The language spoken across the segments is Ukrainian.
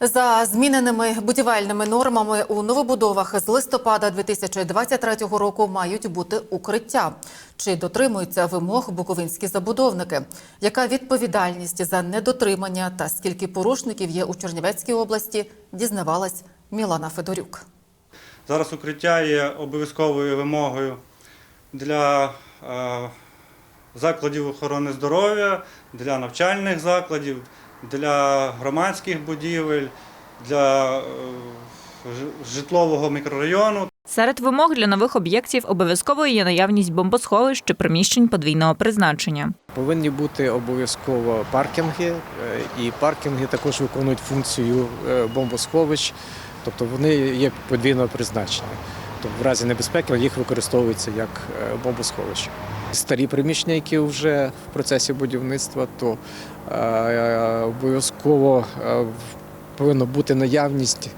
За зміненими будівельними нормами у новобудовах з листопада 2023 року мають бути укриття. Чи дотримуються вимог буковинські забудовники? Яка відповідальність за недотримання та скільки порушників є у Чернівецькій області? Дізнавалась Мілана Федорюк. Зараз укриття є обов'язковою вимогою для е, закладів охорони здоров'я, для навчальних закладів, для громадських будівель, для е, житлового мікрорайону. Серед вимог для нових об'єктів обов'язково є наявність бомбосховищ чи приміщень подвійного призначення. Повинні бути обов'язково паркінги, е, і паркінги також виконують функцію е, бомбосховищ, тобто вони є подвійного призначення. Тобто в разі небезпеки їх використовується як е, бомбосховище. Старі приміщення, які вже в процесі будівництва, то е, обов'язково е, в- повинна бути наявність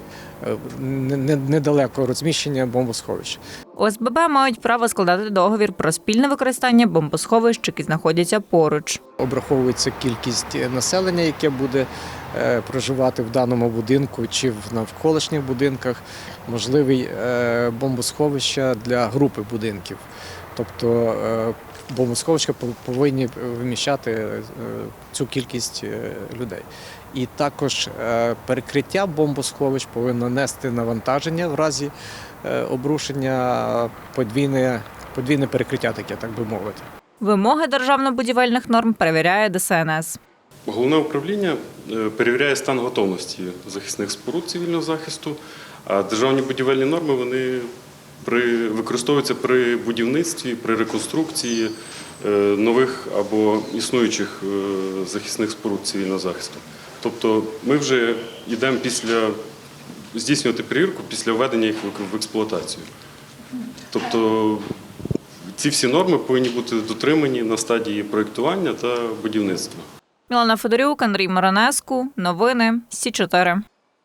е, не- не- недалеко розміщення бомбосховища. ОСББ мають право складати договір про спільне використання бомбосховищ, які знаходяться поруч. обраховується кількість населення, яке буде е, проживати в даному будинку чи в навколишніх будинках, можливий е, бомбосховища для групи будинків. Тобто бомбосховища повинні вміщати цю кількість людей. І також е, перекриття бомбосховищ повинно нести навантаження в разі е, обрушення подвійне, подвійне перекриття, таке, так би мовити. Вимоги державно-будівельних норм перевіряє ДСНС. Головне управління е, перевіряє стан готовності захисних споруд цивільного захисту, а державні будівельні норми вони при, використовуються при будівництві, при реконструкції нових або існуючих захисних споруд цивільного захисту. Тобто ми вже йдемо після здійснювати перевірку після введення їх в- експлуатацію. Тобто ці всі норми повинні бути дотримані на стадії проєктування та будівництва. Мілана Федорюк, Андрій Маранеску. Новини Сі 4